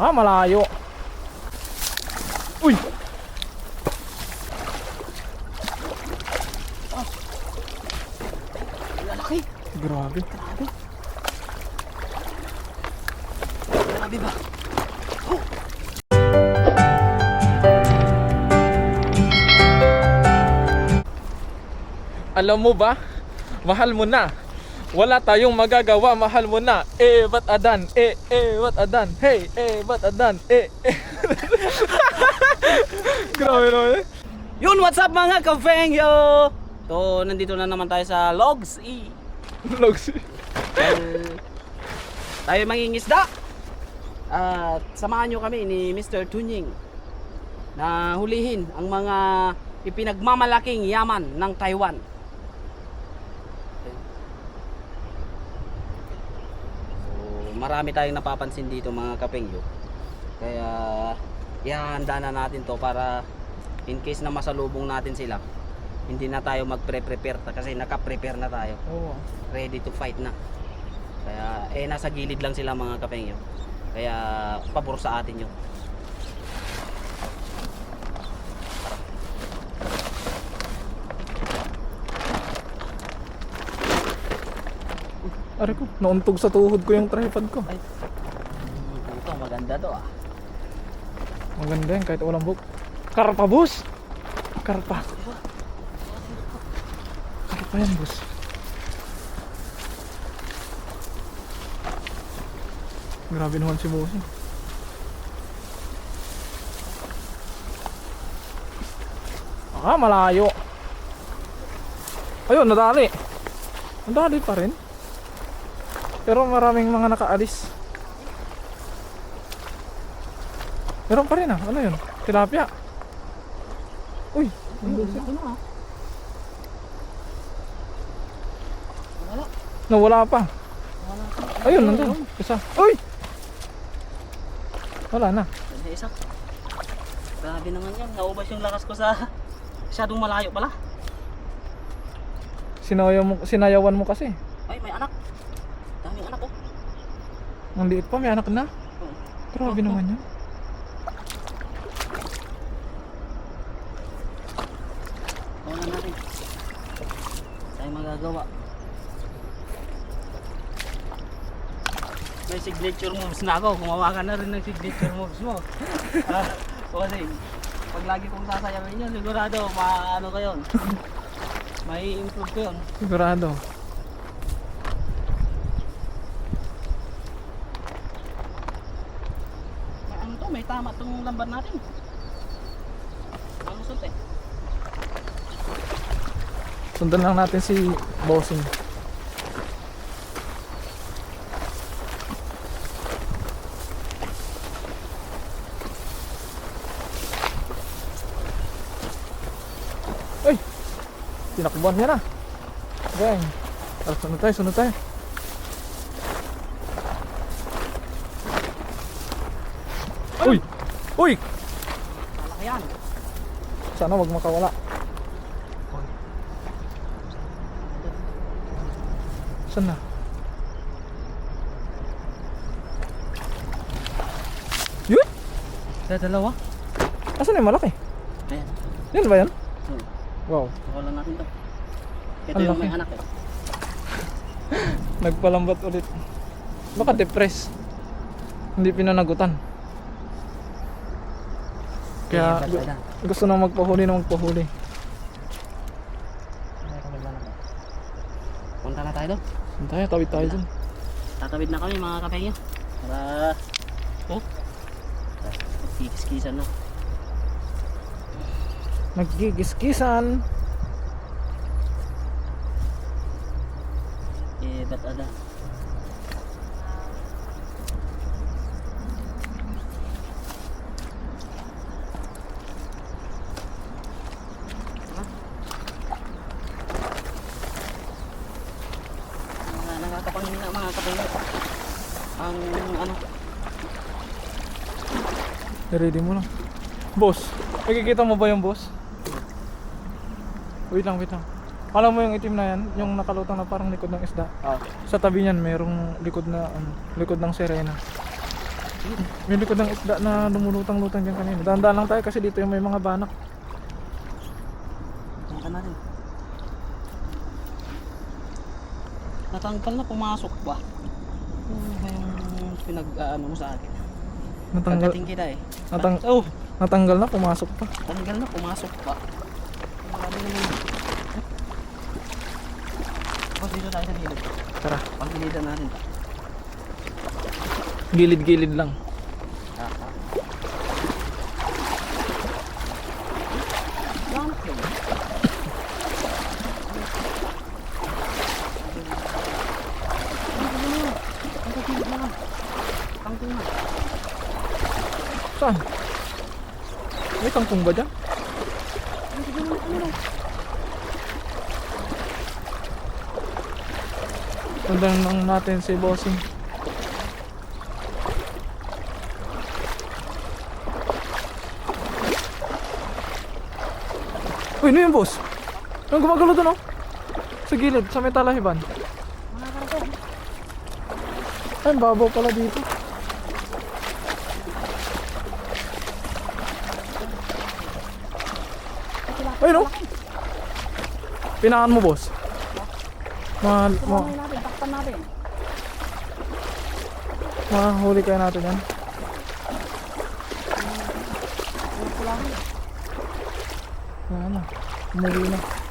Ah, malayo. Uy! Lalaki. Grabe. Grabe ba? Alam mo ba? Mahal mo na. Wala tayong magagawa, mahal mo na. Eh, ba't adan? Eh, eh, ba't adan? Hey, eh, ba't adan? Eh, eh. Grabe naman. Yun, what's up mga kafeng yo? So, nandito na naman tayo sa Logs E. Logs. Well, tayo mangingisda. At samahan nyo kami ni Mr. Tunying na hulihin ang mga ipinagmamalaking yaman ng Taiwan. So, marami tayong napapansin dito mga kapengyo. Kaya ihahanda na natin to para in case na masalubong natin sila, hindi na tayo magpre-prepare kasi naka-prepare na tayo Oo. ready to fight na. Kaya eh nasa gilid lang sila mga kapengyo. Kaya pabor sa atin yun. Ari ko, nauntog sa tuhod ko yung tripod ko. Ay. Ito maganda to ah. Maganda yan kahit walang book. Karpa, boss! Karpa. Karpa yan, boss. Grabe naman si boss. eh. Ah, malayo. Ayun, nadali. Nadali pa rin. Pero maraming mga nakaalis. Meron pa rin ah. Ano yun? Tilapia. Uy. Ano ah? Wala. Nawala pa. Wala. Ayun, nandun. Isa. Uy! Wala na. Isa. Grabe naman yan. Naubas yung lakas ko sa masyadong malayo pala. Sinayaw mo, sinayawan mo kasi. Ay, may anak. Oh. Ang liit pa, may anak na. Grabe naman yun. Wala natin. Tayo magagawa. May signature moves na ako. Gumawa ka na rin ng signature moves mo. ah, kasi pag lagi kong sasayawin yun, sigurado maano ko yun. May improve ko yun. Sigurado. May tama tong lambar natin. Ang usot eh. Sundan lang natin si Bossing. Ay! Tinakbuhan niya na. Gang. Sunod tayo, sunod tayo. Uy! Uy! Malaki yan. Sana wag makawala. Saan na? Yun? Sa dalawa? Asan yung malaki? Ayan. Yan ba yan? Hmm. Wow. Wala natin to. Ito Ang yung may laki. anak eh. Nagpalambat ulit. Baka depress. Hindi pinanagutan. Kaya gusto na magpahuli na magpahuli. Punta na tayo doon. Saan tayo? Tawid tayo dun. Tatawid na kami mga kapengyo. Para... Oh. Kikiskisan na. Naggigiskisan. Eh, ba't ada? Mga nakakapangin na mga. Ang ano, I-ready mo lang. Boss, nakikita mo ba yung boss? Wait lang, wait lang. Alam mo yung itim na yan, yung nakalutang na parang likod ng isda. oh, Sa tabi niyan, merong likod na ano, likod ng sirena. May likod ng isda na lumulutang-lutang dyan kanina. Dahan-dahan lang tayo kasi dito yung may mga banak. Punta natin. Natanggal na pumasok ba? Ba yung pinag ano mo sa akin? Natanggal, Kagating kita eh. Natang- oh, natanggal na, pumasok pa. tanggal na pumasok pa. Marami naman. Oh, dito tayo sa gilid. Tara, Pagilidan natin. gilid-gilid lang. Ah, ah. Banat yun. Tangking na. Saan? May kangkong ba dyan? Tandaan lang natin si Bossing. Uy, ano yun boss? Anong gumagalo doon oh? Sa gilid, sa may talahiban. Ay, babaw pala dito. Pinakan mo, boss. Ma, ma, Tumamoy natin, takpan natin. mahuli kaya natin yan. Wala na. Umuli na.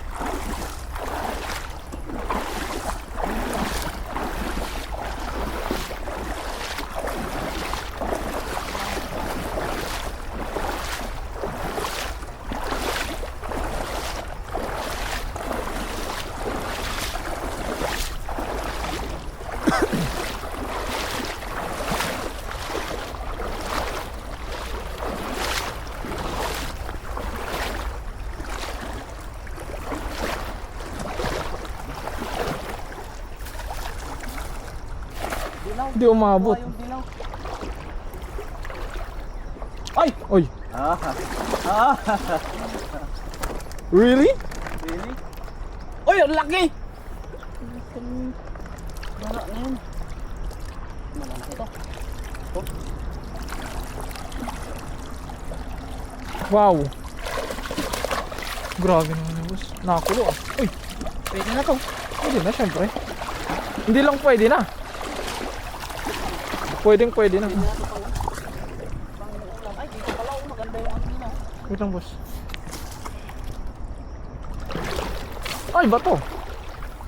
Hindi umabot. Ay! Oy! Ah. Ah. Really? Really? Uy, ang laki! Wala na yun. Malalaki to. Wow! Grabe naman yung boss. Nakakulo ah. Uy! Pwede na to. Pwede na syempre. Hindi lang pwede na. Pwedeng pwede na. Pwede na to pala. Pang ulam. Ay, dito pala. oh, Maganda yung ano nila. Wait lang boss. Ay, bato!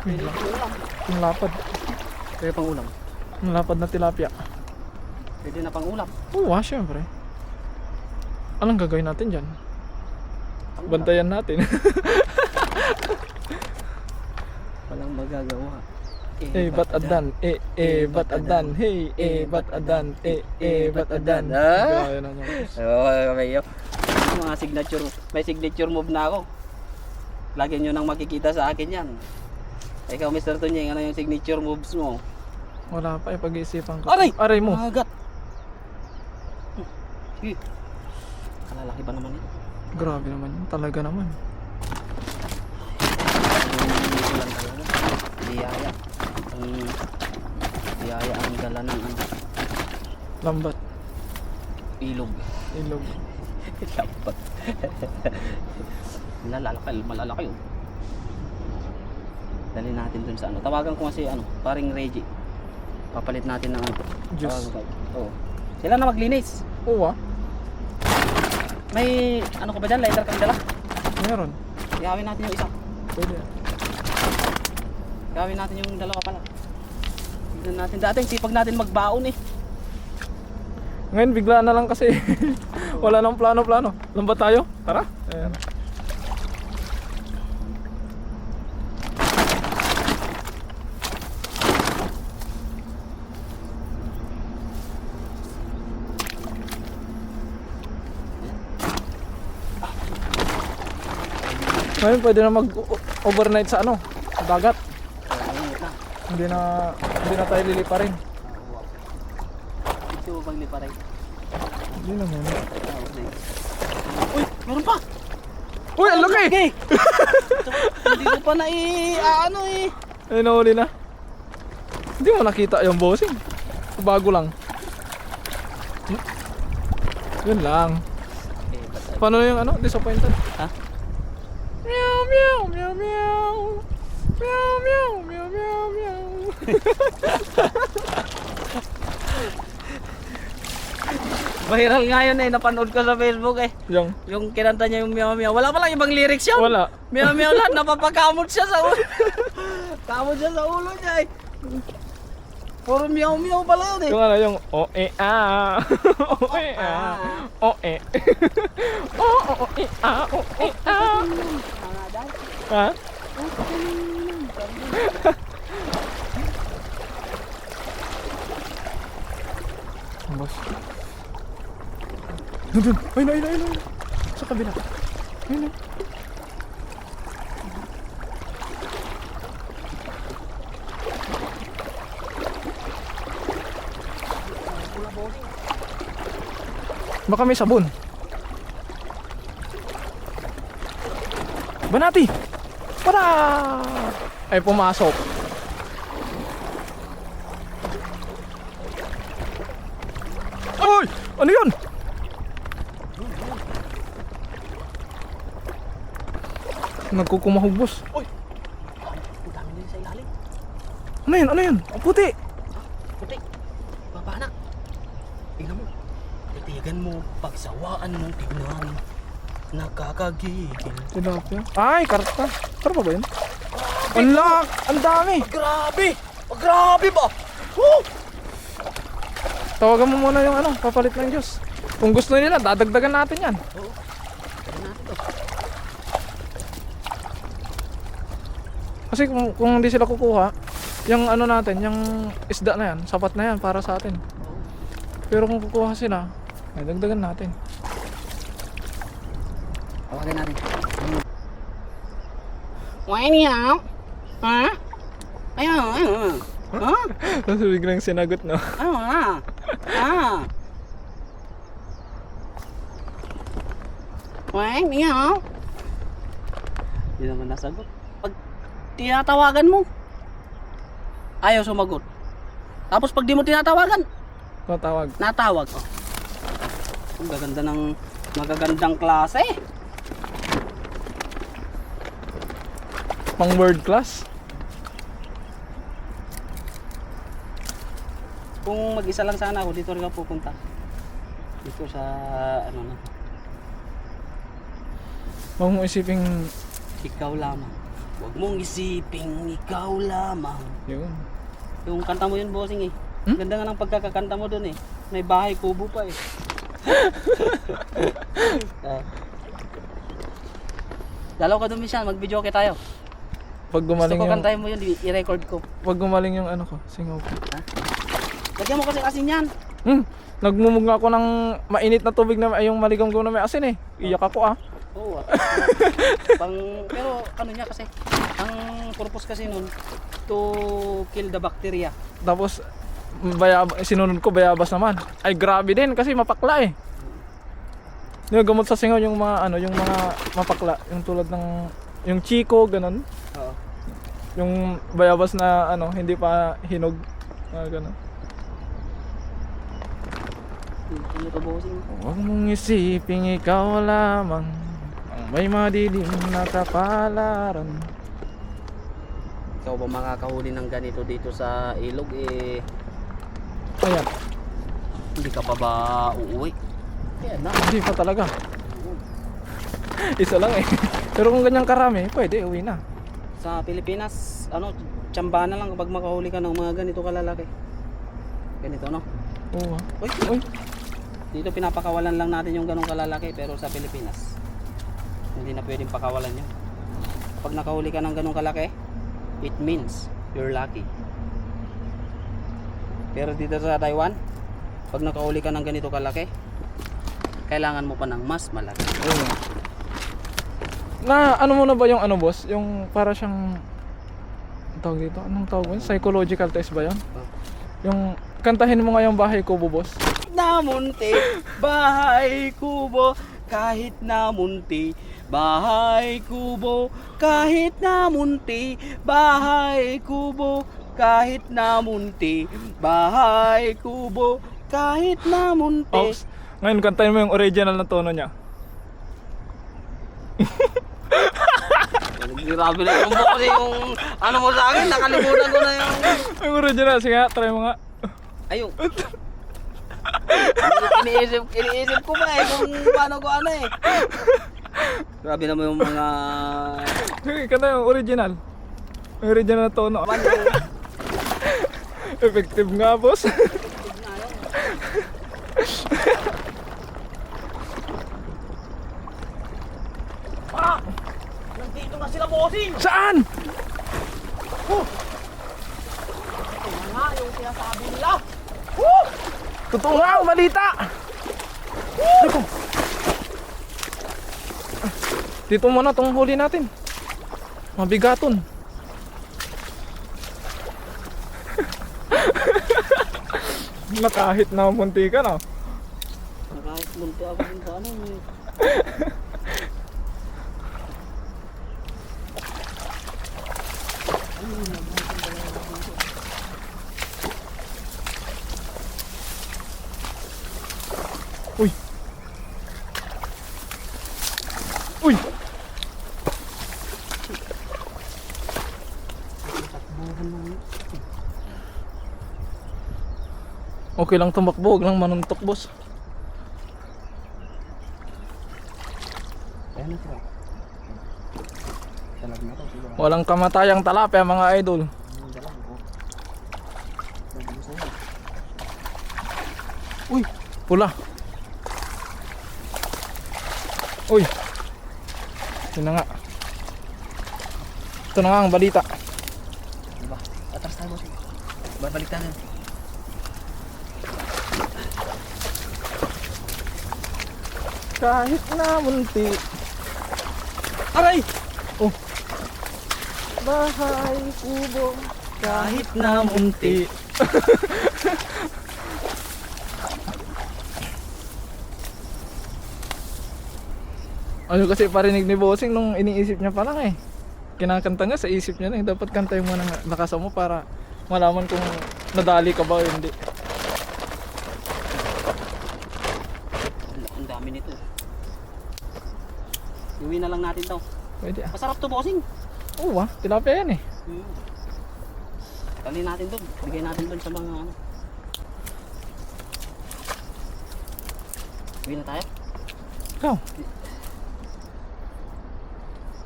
Pwede pang ulam. Yung lapad. Pwede pang ulam. Yung lapad na tilapia. Pwede na pang ulam. Oo ah, syempre. Anong gagawin natin dyan? Bantayan natin. Walang magagawa. Eh, ba't adan? Eh, eh, ba't adan? Hey, eh, ba't adan? Eh, eh, ba't adan? Ah? Gaya na niya, boss. Oo, kayo. Mga signature, may signature move na ako. Lagi nyo nang makikita sa akin yan. Ikaw, Mr. Tunyeng, ano yung signature moves mo? Wala pa eh, pag-iisipan ko. Aray! Aray mo! Magat! Hmm. Sige. Kalalaki ba naman yun? Grabe naman yun. Talaga naman. Talaga. Biyaya. Ang biyaya ang dala ng ano, Lambat. ilog. Ilog. Lambat. malalaki, malalaki oh. Dali natin dun sa ano. Tawagan ko kasi ano, paring Reggie. Papalit natin ng ano. Juice. Oo. Sila na maglinis. Oo ah. May ano ka ba dyan? Lighter kang dala? Meron. Ihawin natin yung isa. Pwede. Gawin natin yung dalawa pala. Tignan natin. Dati sipag natin magbaon eh. Ngayon bigla na lang kasi wala nang plano-plano. Lambat tayo? Tara. Ayan. Ngayon pwede na mag-overnight sa ano, sa dagat. Hindi na hindi na tayo lilipa rin. Ito bang liparay? Hindi na muna. Ah, okay. Uy, meron pa! Uy, ang laki! Okay! Hindi ko pa na i... ano eh. Ay, nahuli na. Hindi mo nakita yung bossing. Bago lang. Yun lang. Paano yung ano? Disappointed? Ha? Meow, meow, meow, meow. Meow, meow, meow, meow, meow. Viral nga yun eh, napanood ko sa Facebook eh. Yung, Yung kinanta niya yung meow meow. Wala pa lang ibang lyrics yun. wala. Meow meow lang, napapakamot siya sa ulo. Kamot siya sa ulo niya eh. Puro meow meow pala yun eh. Yung ano, yung o e a o e a o e o o e a o e a ha Boss. Dun, dun. Ayun, ayun, ayun, ayun. Sa kabila. Ayun, ayun. Baka may sabon. Banati! Para! Ay, pumasok. Ay! Ano yun? Nagkukumahog, boss. Uy! Ang dami din sa ilalim. Ano yun? Ano yun? Ang puti! Puti. Babanak. Tingnan mo. Titigan mo. Pagsawaan mo. Tignan. Nakakagigil. Tilapia. Ay, karpa. Karpa ba yun? Ang lak! Ang dami! Grabe! Oh, grabe ba? Woo! Tawagan mo muna yung ano, papalit ng Diyos. Kung gusto nila, dadagdagan natin yan. Oo. Tara natin to. Kasi kung, kung hindi sila kukuha, yung ano natin, yung isda na yan, sapat na yan para sa atin. Oo. Pero kung kukuha sila, ay dagdagan natin. Tawagin natin. Why niya? Ha? Ayun, ayun. Ha? Tapos biglang sinagot, no? Ano na? Ah. Why niya? Hindi naman nasagot. Tinatawagan mo, ayaw sumagot. Tapos pag di mo tinatawagan, Tatawag. natawag. Oh. Ang gaganda ng magagandang klase. Pang world class. Kung mag-isa lang sana ako, dito rin ako pupunta. Dito sa ano na, Huwag mo isiping, ikaw lamang. Huwag mong isiping ikaw lamang. yun. Yung kanta mo yun, bossing eh. Hmm? Ganda nga ng pagkakakanta mo dun eh. May bahay kubo pa eh. Ah. Dalaw ka Michelle. Mag-video okay tayo. Pag Gusto gumaling ko yung, kantahin mo yun, i- i-record ko. pag gumaling yung ano ko, singaw ko. Lagyan mo kasi asin yan. Hmm, nagmumug nga ako ng mainit na tubig na ay yung maligam ko na may asin eh. Iyak ako ah. Oo. ah. Pang, pero ano niya kasi, ang purpose kasi nun, to kill the bacteria. Tapos bayab sinunod ko bayabas naman. Ay grabe din kasi mapakla eh. Yung gamot sa singaw yung mga ano, yung mga mapakla, yung tulad ng yung chiko ganun. Oo. Yung bayabas na ano, hindi pa hinog. Mga ganun. Ano? Huwag mong isiping ikaw lamang ang may madilim na kapalaran. Ikaw ba makakahuli ng ganito dito sa ilog eh, Ayan, hindi ka pa ba uuwi? Kaya na. hindi pa talaga. Isa lang eh. Pero kung ganyan karami, pwede, uwi na. Sa Pilipinas, ano, tsamba na lang kapag makahuli ka ng mga ganito kalalaki. Ganito, no? Oo. Uy, Uy, dito pinapakawalan lang natin yung ganong kalalaki pero sa Pilipinas, hindi na pwedeng pakawalan yun. Pag nakahuli ka ng ganong kalaki, it means you're lucky. Pero dito sa Taiwan, pag nakahuli ka ng ganito kalaki, kailangan mo pa ng mas malaki. Oo. Na ano mo na ba yung ano boss? Yung para siyang ang tawag dito? Anong tawag mo? Psychological test ba yan? Yung kantahin mo nga yung bahay ko, boss. na munti, bahay kubo, kahit na munti, bahay kubo, kahit na munti, bahay kubo, kahit na munti, bahay kubo, kahit na munti. Ops, Ngayon, kantayin mo yung original na tono niya. Grabe na yung buko kasi yung ano mo sa akin, nakalimutan ko na yung... Yung original, sige nga, try mo nga. Ayun. iniisip, iniisip ko pa eh kung paano ko ano eh. Grabe naman yung mga... Sige, kanta yung original. Original na tono. Effective nga, boss. ah! Nandito na sila bossing! Saan? Ito nga yung sinasabi nila. Totoo nga ang balita! Dito. Dito muna tong huli natin. Mabigaton. na kahit na munti ka na. Kahit munti ako dun sa ano eh. Uy! Uy! Okay lang tumakbo, huwag lang manuntok boss. Ayan na sila. Salag na to siguro. Walang kamatayang talapia mga idol. Uy, pula. Uy. Yun na nga. Ito na nga ang balita. Diba? Atras tayo bossing. Babalik tayo. Kahit na munti. Aray! Oh. Bahay, kubo. Kahit na munti. ano kasi parinig ni Bossing nung iniisip niya pa lang eh. Kinakanta niya sa isip niya lang. Dapat kantayin mo ng lakas mo para malaman kung nadali ka ba o hindi. Ang dami nito. Iwi na lang natin to. Pwede ah. Masarap to bossing. Oo ah, tilapia yan eh. Hmm. Dali natin doon. Bigay natin doon sa mga ano. Uwi na tayo. Ikaw,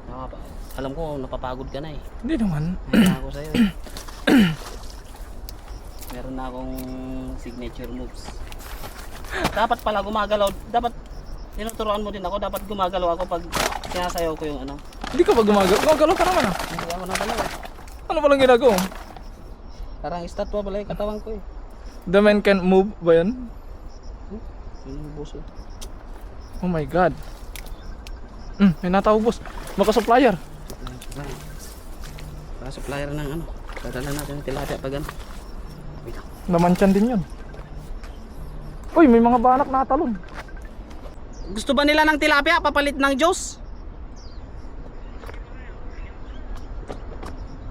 Nakapa alam ko napapagod ka na eh. hindi naman. Kaya ako sa'yo eh. Meron na akong signature moves. Dapat pala gumagalaw. Dapat tinuturuan mo din ako. Dapat gumagalaw ako pag sinasayaw ko yung ano. Hindi ka ba gumagalaw? Gumagalaw ka naman ah. Hindi ako nagalaw eh. Ano palang ginagawa? mo? Parang estatwa pala yung katawan ko eh. The man can't move ba yan? Yun yung buso. Oh my god. Hmm, may natawag boss. Baka supplier. Para supplier ng ano. Dadala natin ng tilapia pag ano. Namansyan din yun. Uy, may mga banak na talon. Gusto ba nila ng tilapia papalit ng Diyos?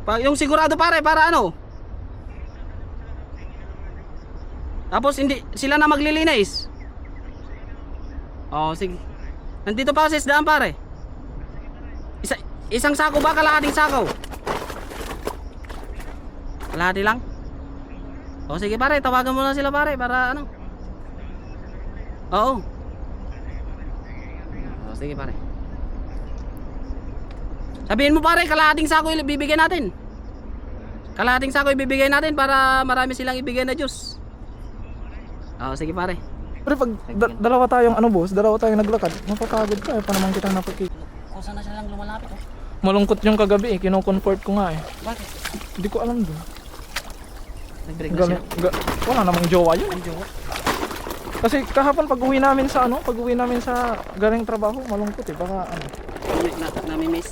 Pa, yung sigurado pare para ano? Tapos hindi sila na maglilinis. Oh, sige. Nandito pa sa isdaan pare. Isa, isang sako ba kalahating sako? Kalahati lang? O sige pare, tawagan mo na sila pare para ano? Oo. O sige pare. Sabihin mo pare, kalahating sako ibibigay natin. Kalahating sako ibibigay natin para marami silang ibigay na Diyos. O sige pare. Pero pag da- dalawa tayong ano boss, dalawa tayong naglakad, mapapagod ka eh. Pa naman kitang napaki. Kung saan na siya lang lumalapit oh. Malungkot yung kagabi eh, kino-comfort ko nga eh. Bakit? Hindi ko alam doon. Nag-break na siya. ga- wala namang jowa yun. Ang jowa. Kasi kahapon pag uwi namin sa ano, pag uwi namin sa galing trabaho, malungkot eh. Baka ano. Nami- Na, nami-miss.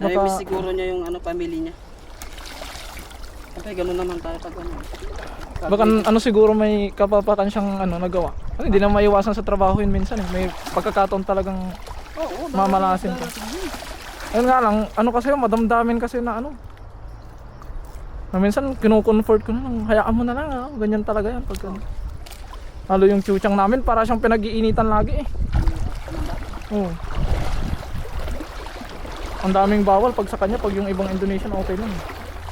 Baka- Nami-miss siguro niya yung ano, pamilya niya. Okay, ganun naman tayo pag ano. Baka ano siguro may kapapatan siyang ano nagawa. Ano, hindi na maiwasan sa trabaho yun minsan eh. May pagkakataon talagang Oo, mamalasin ka. Ayun nga lang, ano kasi madamdamin kasi na ano. Na minsan kino-comfort ko na lang, hayaan mo na lang, ah. ganyan talaga yan pag ano. Halo yung chuchang namin para siyang pinag-iinitan lagi eh. Oo. Ang daming bawal pag sa kanya, pag yung ibang Indonesian okay lang.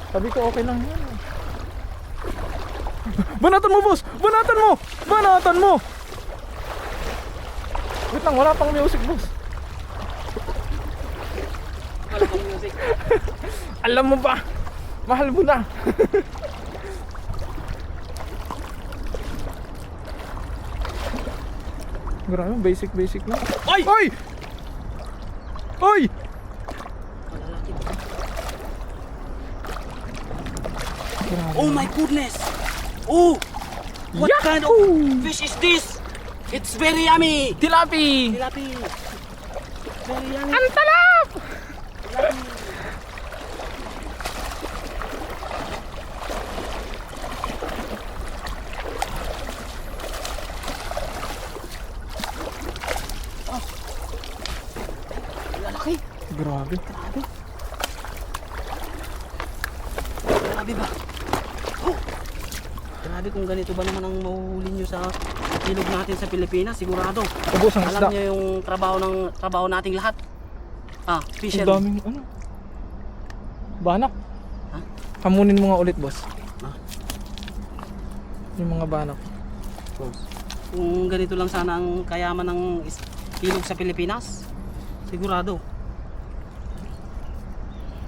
Sabi ko okay lang yan. Banatan mo boss! Banatan mo! Banatan mo! Wait lang, wala pang music boss. Wala pang music. Alam mo ba? Mahal mo na. Grabe, basic basic lang. Ay! Oy! Oy! Oh my goodness! Oh! What Yahoo! kind of fish is this? It's very yummy! Tilapi! Tilapi! Very yummy! Ang Ganito ba naman ang mahuhuli nyo sa ilog natin sa Pilipinas, sigurado. Ubus ang isda. Alam niyo yung trabaho ng trabaho nating lahat. Ah, Ang fisher. daming ano. Banak. Ha? Hamunin mo nga ulit, boss. Ha? Yung mga banak. Kung ganito lang sana ang kayaman ng is- ilog sa Pilipinas, sigurado.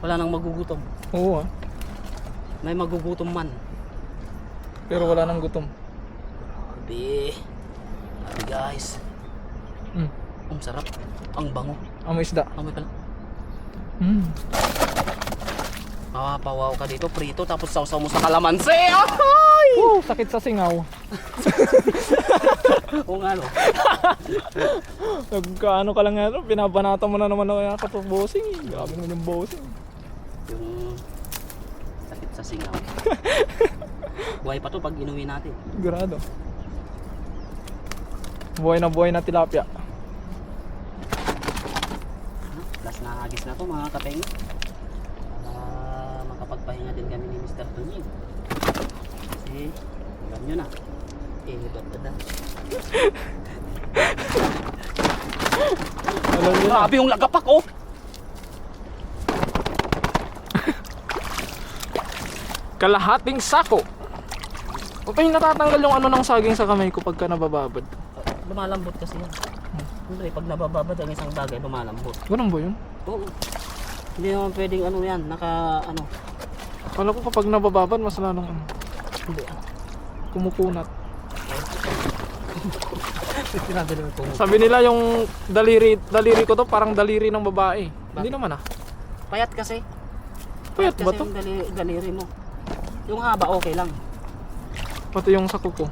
Wala nang magugutom. Oo ah. May magugutom man. Pero wala nang gutom. Grabe. Grabe guys. Mm. Ang sarap. Ang bango. Amoy isda. Amoy pala. Mm. Mapapawaw ka dito, prito, tapos sausaw mo sa kalamansi. Ay! Woo, sakit sa singaw. Kung ano. Nagkaano ka lang nga, no? binabanata mo na naman ako yung kapag bossing eh. Grabe naman yung bossing. Yung sakit sa singaw. Buhay pa to pag inuwi natin. Sigurado. Buhay na buhay na tilapia. Last na agis na to mga kapeng. Para makapagpahinga din kami ni Mr. Tunying. Kasi alam nyo na. Eh, ba't ba na? Alam niyo na. Grabe yung lagapak oh! Kalahating sako. Okay, natatanggal yung ano ng saging sa kamay ko pagka nabababad. Lumalambot kasi yan. Siyempre, pag nabababad ang isang bagay, lumalambot. Ganun ba yun? Oo. Hindi naman pwedeng ano yan, naka ano. Kala ko kapag nabababad, mas lalong ano, Hindi ah. kumukunat. Sinabi po. Sabi nila yung daliri, daliri ko to parang daliri ng babae. Hindi naman ah. Payat kasi. Payat ba kasi to? yung dali, daliri mo. Yung haba, okay lang. Pati yung sako ko.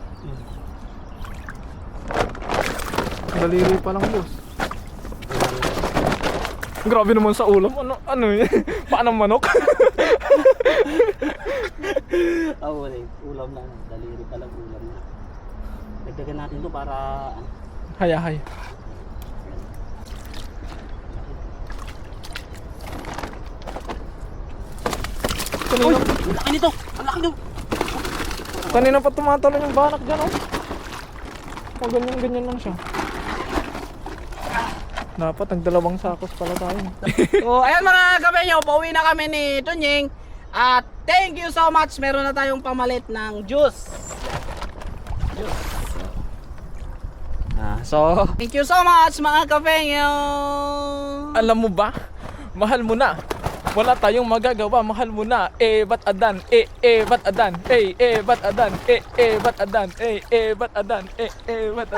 Daliri pa lang boss. Grabe naman sa ulam. Ano, ano yun? Paano manok? Ah, wala eh. Ulam lang. Daliri pa lang ulam na. Dagdagan natin to para ano, Haya, haya. Uy! Kanina, Ang laki nito! Ang laki nito! Kanina pa tumatalon yung banak dyan oh. Oh, ganyan, ganyan lang siya. Dapat nagdalawang sakos pala tayo. So, ayan mga kapenyo, pauwi na kami ni Tunying. At thank you so much. Meron na tayong pamalit ng juice. Juice. Ah, so, thank you so much mga kapenyo. Alam mo ba? Mahal mo na. Wala tayong magagawa, mahal mo na. Eh, ba't adan? Eh, eh, ba't adan? Eh, eh, ba't adan? Eh, eh, ba't adan? Eh, eh, ba't adan? Eh, eh, ba't adan?